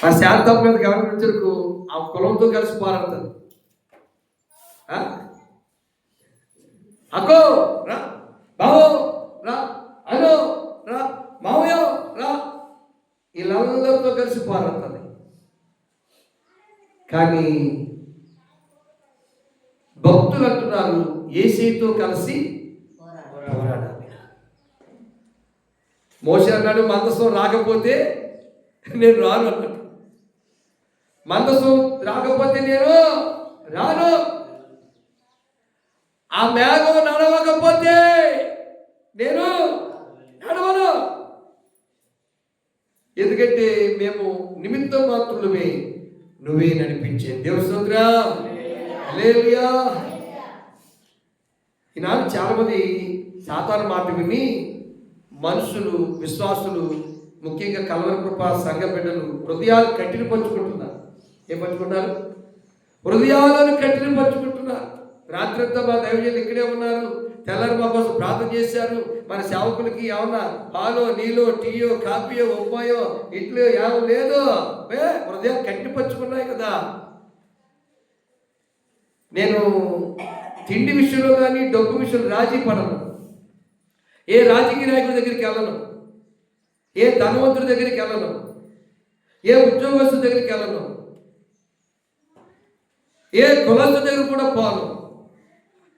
ఆ శాంతం మీద గమనించరకు ఆ కులంతో కలిసి పోరాడతారు. అకో రా. బావో రా. అలో రా. మావయ్య రా. వీళ్ళందరితో కలిసి పోరాడుతుంది కానీ భక్తులు అంటున్నారు ఏసీతో కలిసి పోరాడాలి. మోసే అన్నాడు మందస్వం రాకపోతే నేను రాను అన్నాడు మందసు రాకపోతే నేను రాను. ఆ మేఘం నడవకపోతే నేను నడవను. ఎందుకంటే మేము నిమిత్తం మాత్రమే నువ్వే నడిపించే దేవుని ఈనాడు చాలా మంది సాతాను మాట విని మనుషులు విశ్వాసులు ముఖ్యంగా కలవర కృప సంఘ బిడ్డలు హృదయాలు కట్టిన పంచుకుంటున్నారు. ఏం పంచుకుంటారు? హృదయాలను కట్టిన పంచుకుంటున్నారు. రాత్రంతా మా దైవజనులు ఇక్కడే ఉన్నారు. తెల్లారి మా కోసం ప్రార్థన చేశారు. మన సేవకులకి ఏమన్నా పాలో నీలో టీయో కాఫీయో ఉప్మాయో ఇడ్లు ఏమో లేదో హృదయాలు కట్టిపరుచుకున్నాయి కదా. నేను తిండి విషయంలో కానీ డబ్బు విషయంలో రాజీ పడను. ఏ రాజకీయ నాయకుడి దగ్గరికి వెళ్ళను. ఏ ధనవంతుడి దగ్గరికి వెళ్ళను. ఏ ఉద్యోగస్తుల దగ్గరికి వెళ్ళను. ఏ కులస్తు దగ్గర కూడా పోను.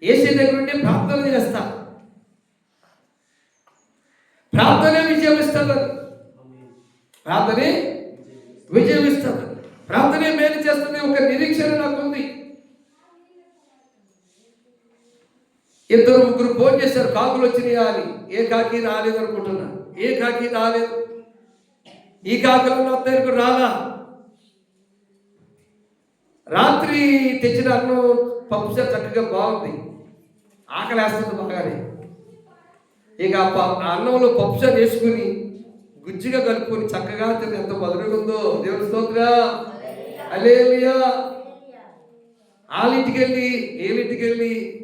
ఏసీ దగ్గర ఉండి ప్రార్థన చేస్తా. ప్రార్థనే విజయం ఇస్తుంది. ప్రార్థనే విజయం ఇస్తుంది. ప్రార్థనే మేలు చేస్తుంది ఒక నిరీక్షణ నాకు ఉంది ఇద్దరు ముగ్గురు ఫోన్ చేశారు కాకులు వచ్చినాయా? అని. ఏ కాకి రాలేదు అనుకుంటున్నా ఏ కాకి రాలేదు. ఈ కాకులు నా దగ్గరకు రాలా? రాత్రి తెచ్చిన అన్నం పప్పుసారి చక్కగా బాగుంది. ఆకలేస్తుంది బాగానే. ఇక ఆ ప- అన్నంలో పప్పుసారి వేసుకుని గుజ్జిగా కలుపుకొని చక్కగా తిని ఎంత మధురంగా ఉందో. దేవుని స్తోత్ర. అలేలియా వాళ్ళింటికి వెళ్ళి వీళ్ళింటికి వెళ్ళి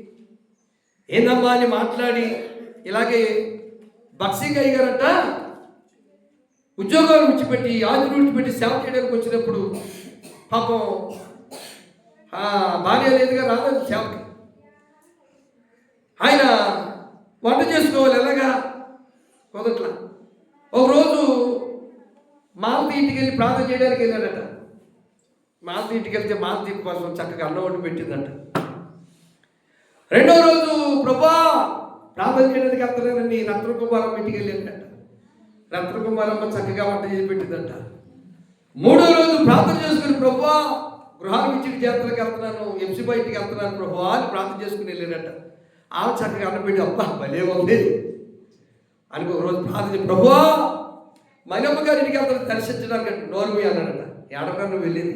ఏందమ్మా అని మాట్లాడి ఇలాగే బక్సింగ్ అయ్యారంట. ఉద్యోగాలు విడిచిపెట్టి ఆజులు విడిచిపెట్టి సేవ చేయడానికి వచ్చినప్పుడు పాపం ఆ, భార్య లేదుగా రాలేదు సేవకి. ఆయన వంట చేసుకోవాలి ఎలాగా? కుదట్లా ఒకరోజు మాలతి ఇంటికి వెళ్ళి ప్రార్థన చేయడానికి వెళ్ళాడట. మాలతి ఇంటికి వెళ్తే మాలతి కోసం చక్కగా అన్నం వండి పెట్టిందంట. రెండో రోజు ప్రభా ప్రార్థన చేయడానికి వెళ్తున్నానని రత్నకుమారమ్మ ఇంటికి వెళ్ళాడట రత్నకుమారమ్మ చక్కగా వంట చేసి పెట్టిందంట. మూడో రోజు ప్రార్థన చేసుకుని ప్రభా గృహాలు ఇచ్చి జాతరకి వెళ్తున్నాను ఎంసీ బయటికి వెళ్తున్నాను ప్రభు అని ప్రార్థన చేసుకుని వెళ్ళాడట ఆమె చక్కగా అన్నపెట్టి అబ్బా భలే ఉంది. అని ఒక రోజు ప్రార్థన ప్రభువా మైనమ్మ గారి ఇంటికి వెళ్తాను దర్శించడానికి నోరుమి మీ అన్నాడట ఎడగా నువ్వు వెళ్ళింది.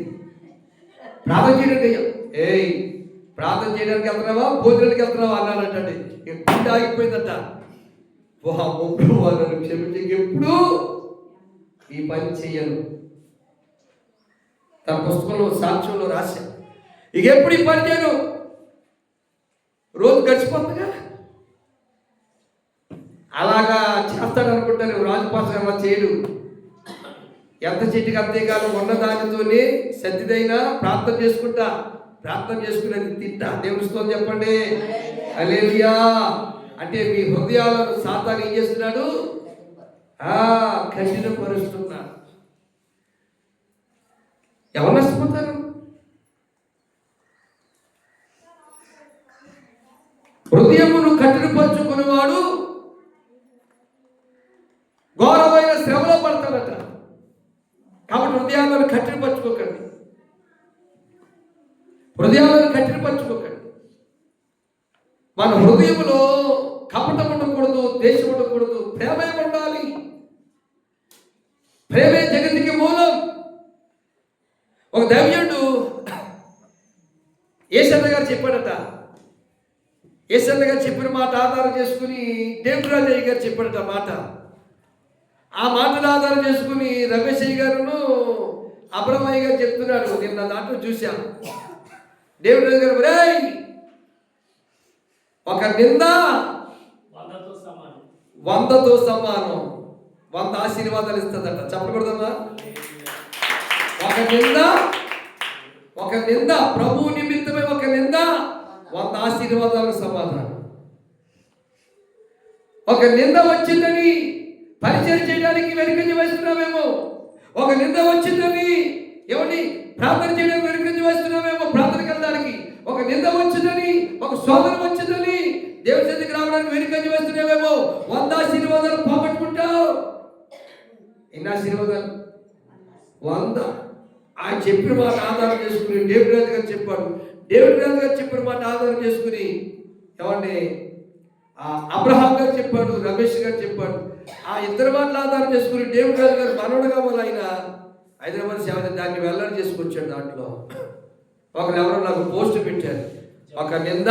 ప్రార్థన చేయడానికి ఏయ్ ప్రార్థన చేయడానికి వెళ్తున్నావా? భోజనానికి వెళ్తున్నావా? అన్నాడంటండి ఇక గుండె ఆగిపోయిందట. ఓహా వాళ్ళని క్షమించి. ఎప్పుడు ఈ పని చెయ్యను. తన పుస్తకంలో సాక్ష్యంలో రాశా. ఇక ఎప్పుడు ఈ పని చేయను రోజు గడిచిపోతుందిగా? అలాగా చేస్తాడు అనుకుంటారు రాజుపాస అలా చేయడు. ఎంత చెట్టుకి అంతేకాదు ఉన్న దానితోనే సతిదైనా ప్రార్థన చేసుకుంటా ప్రార్థన చేసుకునేది తింటా. దేవుడితో చెప్పండి. అలేలియా అంటే మీ హృదయాలను సాతాను ఏం చేస్తున్నాడు? కఠినపరుస్తున్నాడు. ఎవరు నష్టపోతారు? హృదయమును కఠినపరుచుకునేవాడు ఏసన్న గారు చెప్పాడట. ఏసన్న గారు చెప్పిన మాట ఆధారం చేసుకుని దేవురాజయ్య గారు చెప్పాడట మాట. ఆ మాటను ఆధారం చేసుకుని రమేశయ్య గారును అబ్రమయ్య గారు చెప్తున్నాడు. నేను నా దాంట్లో చూశాను. దేవుడు గారు "ఒరేయ్, ఒక నింద వందతో సమానం. వంద ఆశీర్వాదాలు ఇస్తుందట. చెప్పకూడదమ్మా ఒక నింద ఒక నింద ప్రభు నిమిత్తమే ఒక నింద వంద ఆశీర్వాదాలకు సమాధానం. ఒక నింద వచ్చిందని పరిచయం చేయడానికి వెనుకంజ వేస్తున్నామేమో ఒక నింద వచ్చిందని ఎవరిని ప్రార్థన చేయడానికి వెనుకంజ వేస్తున్నామేమో ప్రార్థనకి వెళ్ళడానికి? ఒక నింద వచ్చిందని ఒక శోధన వచ్చిందని దేవుని చేతికి రావడానికి వెనుకంజ వేస్తున్నామేమో వంద ఆశీర్వాదాలు పోగొట్టుకుంటావు. ఎన్ని ఆశీర్వాదాలు? వంద. ఆయన చెప్పిన మాట ఆధారం చేసుకుని డేవిడ్ రాజు గారు చెప్పాడు. డేవిడ్ రాజు గారు చెప్పిన మాట ఆధారం చేసుకుని ఏమండి అబ్రహాం గారు చెప్పాడు రమేష్ గారు చెప్పాడు. ఆ ఇద్దరు మాటలు ఆధారం చేసుకుని డేవిడ్ రాజు గారు మనవడుగా వల్ల ఆయన హైదరాబాద్ సేవ దాన్ని వెల్లడి చేసుకొచ్చాడు దాంట్లో. ఒకరు ఎవరో నాకు పోస్ట్ పెట్టారు. ఒక నింద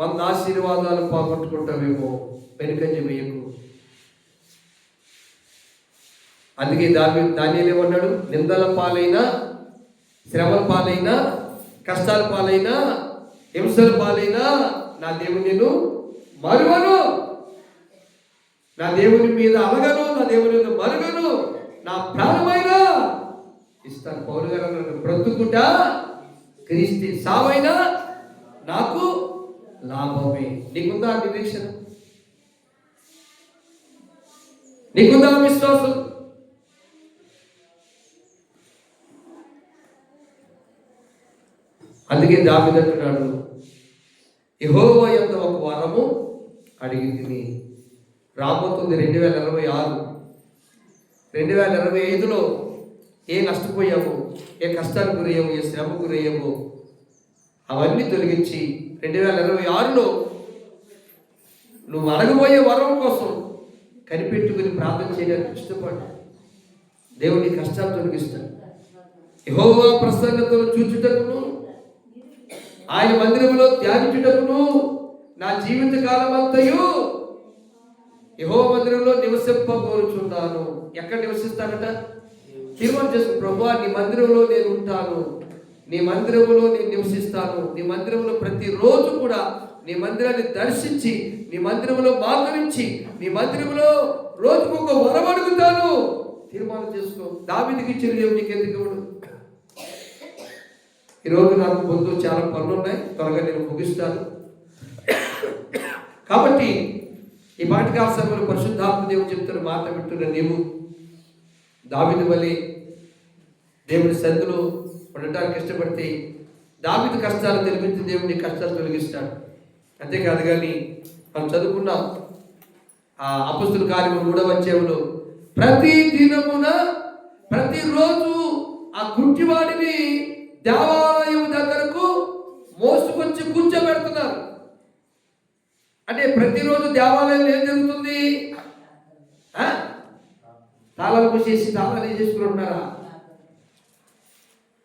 వంద ఆశీర్వాదాలు పోగొట్టుకుంటామేమో వెనుకంజ వేయకు. అందుకే దాని దానిలో ఏమన్నాడు? నిందల పాలైన శ్రమల పాలైన కష్టాల పాలైన హింసల పాలైనా నా దేవుని నేను మరువను. నా దేవుని మీద అలగను నా దేవుని మీద మరుగను. నా ప్రాణమైన ఇస్తాను. పౌరు గారు బ్రతుకుట క్రీస్తు సావైనా నాకు లాభమే. నీకుందా నిరీక్షణ నీకుందా విశ్వాసం? అందుకే దావిదంటున్నాడు యహోవ యొక్క ఒక వరము అడిగి రాబోతుంది రెండు వేల ఇరవై ఆరు. రెండు వేల ఇరవై ఐదులో ఏ నష్టపోయాము ఏ కష్టానికి గురయ్యాము ఏ శ్రమ గురయ్యాము అవన్నీ తొలగించి రెండు వేల ఇరవై ఆరులో నువ్వు అడగబోయే వరం కోసం కనిపెట్టుకుని ప్రార్థన చేయడానికి ఇష్టపడు. దేవుడి కష్టాలు తొలగిస్తాడు. యహోవా ప్రసన్నతను చూచుటకును ఆయన మందిరంలో త్యాగించుటకును నా జీవిత కాలం అంతయు యహో మందిరంలో నివసింపబోరుచున్నాను ఎక్కడ నివసిస్తానట తీర్మానం చేసుకు ప్రభు నీ మందిరంలో నేను ఉంటాను. నీ మందిరంలో నేను నివసిస్తాను. నీ మందిరంలో ప్రతిరోజు కూడా నీ మందిరాన్ని దర్శించి నీ మందిరంలో మాకరించి నీ మందిరంలో రోజుకు ఒక వరం అడుగుతాను. తీర్మానం చేసుకో దావిదికి ఇచ్చిన దేవుడు నీకు ఎందుకు ఈరోజు నాకు ముందు చాలా పనులు ఉన్నాయి త్వరగా నేను ముగిస్తాను. కాబట్టి ఈ పాటికా సమయంలో పరిశుద్ధాత్మ దేవుడు చెప్తున్న మాట వింటున్న నీవు దావిది వలి దేవుడి సందులో ఉండటానికి ఇష్టపడితే దావిది కష్టాలు తెలిపించి దేవుడి కష్టాలు తొలగిస్తాడు. అంతేకాదు కానీ మనం చదువుకున్నాం ఆ అపస్తుల కార్యము మూడవ అధ్యాయంలో ప్రతి దినమున ప్రతిరోజు ఆ గుడ్డివాడిని దేవాలయ మోసుకొచ్చి కూర్చోబెడుతున్నారు. అంటే ప్రతిరోజు దేవాలయంలో ఏం జరుగుతుంది? తాళాలు మూసేసి తాళాలు వేసేసుకుని ఉన్నారా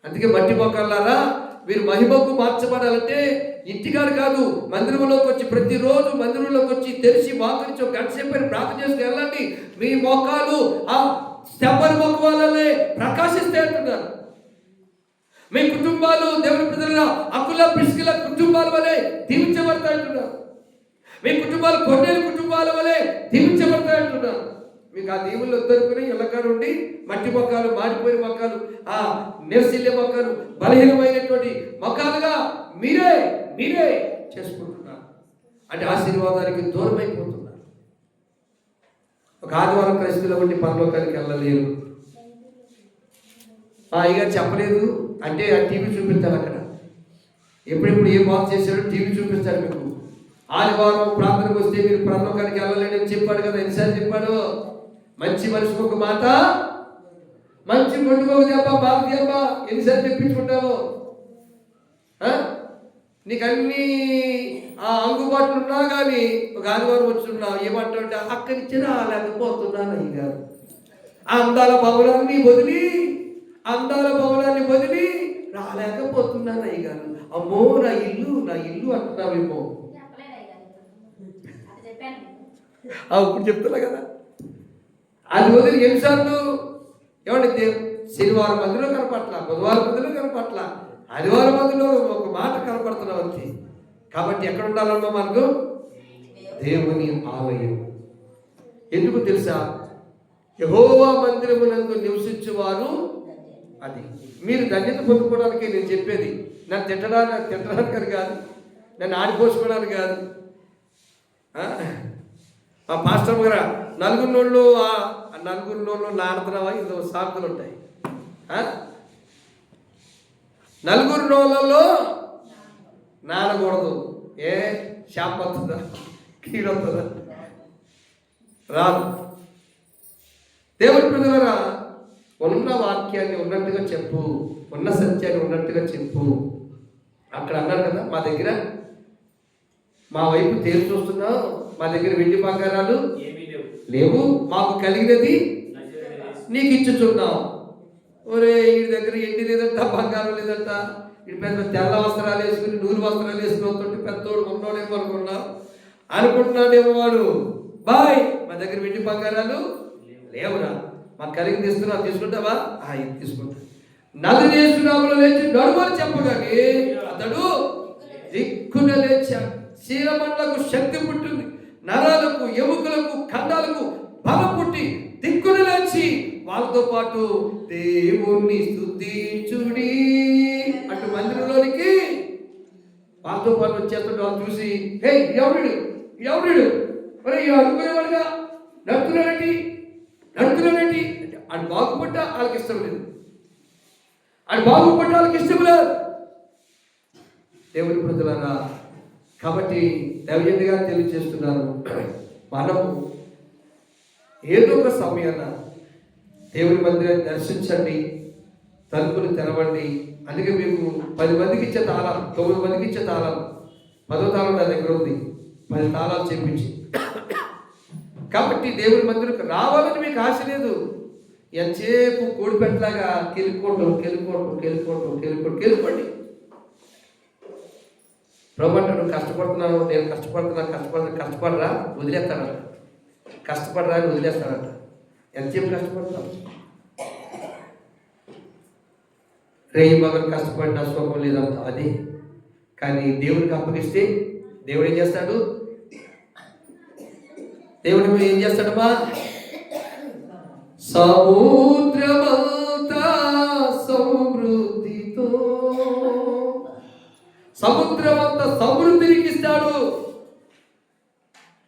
అందుకే మట్టి మొక్కలారా మీరు మహిమకు మార్చబడాలంటే ఇంటికాడు కాదు మందిరంలోకి వచ్చి ప్రతిరోజు మందిరంలోకి వచ్చి తెరిచి మోకరించి ఒక గంట సేపు ప్రార్థన చేసుకుని వెళ్ళండి. మీ మొక్కలు ఆ శబ్బరి మొక్క వాళ్ళనే ప్రకాశిస్తే అంటున్నారు మీ కుటుంబాలు దేవుని ప్రజల అకుల పిసుకుల కుటుంబాల వలె దీవించబడతాయంటున్నారు మీ కుటుంబాలు కొన్నేళ్ళ కుటుంబాల వలె దీవించబడతాయంటున్నారు మీకు ఆ దేవుళ్ళు దొరుకుని ఇళ్ళకాడు ఉండి మట్టి మొక్కలు మారిపోయిన మొక్కలు ఆ నిరసిల్లే మొక్కలు బలహీనమైనటువంటి మొక్కలుగా మీరే మీరే చేసుకుంటున్నారు. అంటే ఆశీర్వాదానికి దూరమైపోతున్నారు. ఒక ఆదివారం క్రైస్తువుల ఉండి పరలోకానికి వెళ్ళలేరు. అయ్యగారు చెప్పలేదు. అంటే ఆ టీవీ చూపిస్తారు అక్కడ. ఎప్పుడెప్పుడు ఏ బాగు చేశాడో టీవీ చూపిస్తారు మీకు. ఆదివారం ప్రార్థనకు వస్తే మీరు పరలోకానికి వెళ్ళలేని చెప్పాడు కదా ఎన్నిసార్లు చెప్పాడు? మంచి మనిషికి ఒక మాట. మంచి పండుగ దెబ్బ బాగా దెబ్బ ఎన్నిసార్లు తెప్పించుకుంటావు? నీకు అన్ని ఆ అందుబాటులో ఉన్నా కానీ ఒక ఆదివారం వచ్చున్నావు ఏమంటావు అక్కడిచ్చినా లేకపోతున్నాను అయ్యారు ఆ అందాల భవనాన్ని వదిలి అందాల భవనాన్ని వదిలి రాలేకపోతున్నాను అయ్యగారు అమ్మో నా ఇల్లు నా ఇల్లు అంటున్నావేమో. ఇప్పుడు చెప్తున్నా కదా. అది వదిలి ఎన్నిసార్లు ఏమంటే శనివారం మధ్యలో కనపట్ల బుధవారం మధ్యలో కనపట్ల ఆదివారం మధ్యలో ఒక మాట కనపడుతున్నావు వచ్చి కాబట్టి ఎక్కడ ఉండాలమ్మా మనకు దేవుని ఆలయం. ఎందుకు తెలుసా? యహోవా మందిరమునందు నివసించేవారు అది. మీరు ధన్యత పొందుకోవడానికి నేను చెప్పేది నన్ను తిట్టడానికి తిట్టడానికి అని కాదు నన్ను ఆడిపోసుకోవడానికి కాదు. ఆ? మా పాస్టర్ గారు నలుగురు ఆ నలుగురు నోళ్ళు నాడుతున్నావా ఇందులో సాకులు ఉంటాయి. నలుగురు నోళ్ళలో నానకూడదు. ఏ? షాప్ వస్తుందా? కీడు రాదు. దేవుడి పిల్లరా వాక్యాన్ని ఉన్నట్టుగా చెప్పు ఉన్న సత్యాన్ని ఉన్నట్టుగా చెప్పు. అక్కడ అన్నారు కదా మా దగ్గర మా వైపు తేరు చూస్తున్నావు మా దగ్గర వెండి బంగారాలు లేవు. మాకు కలిగినది నీకు ఇచ్చుచున్నాం. ఒరే ఈ దగ్గర ఎండి లేదంట బంగారం లేదంట. ఇటు పెద్ద తెల్ల వస్త్రాలు వేసుకుని నూరు వస్త్రాలు వేసుకుని వస్తుంటే పెద్దోడు ఉన్నోడేమో అనుకున్నా. అనుకుంటున్నాడేమో వాడు. బాయ్ మా దగ్గర వెండి బంగారాలు లేవురా. మాకు కలిగి ఇస్తున్నావు తీసుకుంటావా? ఆ ఇది తీసుకుంటా. నదుని చేస్తున్నాములో లేచి నడుమని చెప్పగానే అతడు దిక్కున లేచాడు. శీలమండలకు శక్తి పుట్టింది. నరాలకు ఎముకలకు కండాలకు బలం పుట్టి దిక్కున లేచి వాళ్ళతో పాటు దేవుణ్ణి స్థుతించుడి అటు మందిరంలోనికి వాళ్ళతో పాటు వచ్చేస్తాడు. వాళ్ళు చూసి హే ఎవరుడు ఎవరుడు మరి అనుకునేవాడుగా? నడుతున్నాడండి నడుతున్నాడండి అంటే ఆడు బాగుపడ్డ వాళ్ళకి ఇష్టం లేదు. ఆడు బాగుపడ్డ వాళ్ళకి ఇష్టం లేదు. దేవుని ప్రజలరా కాబట్టి దైవజంగా తెలియజేస్తున్నారు మనము ఏదో ఒక సమయాన దేవుని మందిరాన్ని దర్శించండి తలుపులు తెరవండి. అందుకే మీకు పది మందికి ఇచ్చే తాళం తొమ్మిది మందికి ఇచ్చే తాళం పదో తాళం నా దగ్గర ఉంది. పది తాళాలు చెప్పించి కాబట్టి దేవుని మందిరకు రావాలని మీకు ఆశ లేదు. ఎంతసేపు కోడిపెట్టలాగా కెలుక్కోవటం కెలుక్కోవటం కెలుక్కోవటం కెలుక్కోవటం కెలుక్కోండి ప్రభు అంటాడు కష్టపడుతున్నాను నేను కష్టపడుతున్నా కష్టపడుతున్నా కష్టపడరా వదిలేస్తానంట. కష్టపడరా అని వదిలేస్తానంట. ఎంతసేపు కష్టపడతాను రేయి మగలు కష్టపడిన సుఖం లేదంట. అది. కానీ దేవుడికి అప్పగిస్తే దేవుడు ఏం చేస్తాడు? దేవుడు ఏం చేస్తాడమ్మా సముద్రమంతా సమృద్ధితో సముద్రం అంత ఇస్తాడు.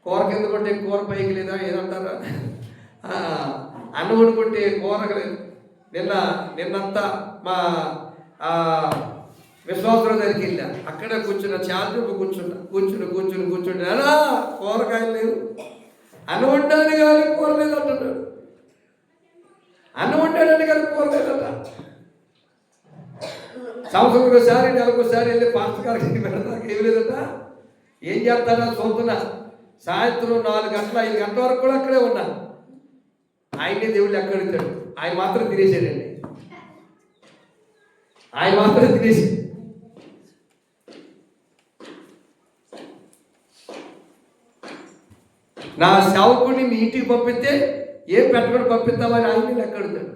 కూర కింద పడితే కూర పైకి లేదా ఏదంటారా? ఆ, అన్నం వండుకుంటే కూర లేదు నిన్న నిన్నంతా మా ఆ, విశ్వాసరావు దగ్గరికి వెళ్ళా. అక్కడ కూర్చున్న చాలు కూర్చున్నా కూర్చుని కూర్చుని కూర్చుని అలా కూరగాయలు లేవు. అన్నం వండాలని కానీ కోరలేదు అంటున్నాడు అన్నం వండాడని కానీ కూరలేదట. సంవత్సరం ఒకసారి నెలకొకసారి వెళ్ళి పాస్టర్ గారికి వెళ్ళడానికి ఏం లేదట. ఏం చేస్తారా చూస్తున్నా సాయంత్రం నాలుగు గంటల ఐదు గంటల వరకు కూడా అక్కడే ఉన్నా. ఆయనే దేవుళ్ళు ఎక్కడ ఇచ్చాడు? ఆయన మాత్రం తినేసాడండి ఆయన మాత్రం తినేసి నా సేవకుడిని మీ ఇంటికి పంపిస్తే ఏం పెట్టకుండా పంపిస్తామని ఆయన ఎక్కడుతాడు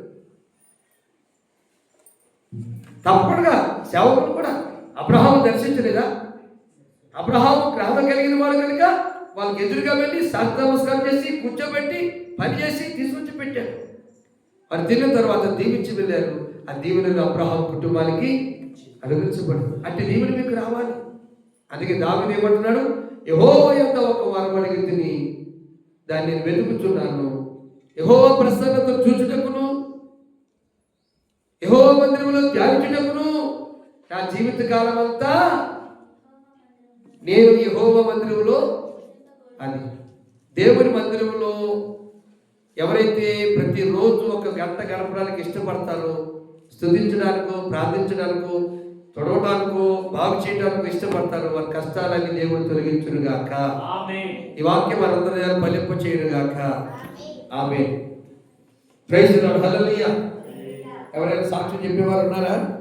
తప్పకుండా సేవకుడు కూడా అబ్రహాం దర్శించలేదా? అబ్రహాం గ్రహణం కలిగిన వాడు కనుక వాళ్ళకి ఎదురుగా వెళ్ళి శాంత నమస్కారం చేసి కూర్చోబెట్టి పని చేసి తీసుకొచ్చి పెట్టారు వారు తిన్న తర్వాత దీవించి వెళ్ళారు. ఆ దీవెనలు అబ్రహాం కుటుంబానికి అనుగ్రహించబడు అంటే దీవెన మీకు రావాలి. అందుకే దావిని ఏమంటున్నాడు? యహో యొక్క ఒక వరం అడిగి తిని దాన్ని నేను వెతుకుచున్నాను యహో ప్రసన్నత చూచుటకును యహో మందిరంలో ధ్యానించుటకును నా జీవిత కాలం అంతా నేను యహోవ మందిరంలో అని. దేవుని మందిరంలో ఎవరైతే ప్రతిరోజు ఒక గంట గడపడానికి ఇష్టపడతారో స్థుతించడానికో ప్రార్థించడానికో తొడవడానికో బాగు చేయడానికో ఇష్టపడతారో. వారి కష్టాలన్నీ దేవుడు తొలగించునుగాక. ఆమేన్. ఈ వాక్యం మనందరి ఫలింప చేయనుగాక ఆమె ప్రైజ్ ఎవరైనా సాక్ష్యం చెప్పేవారు ఉన్నారా?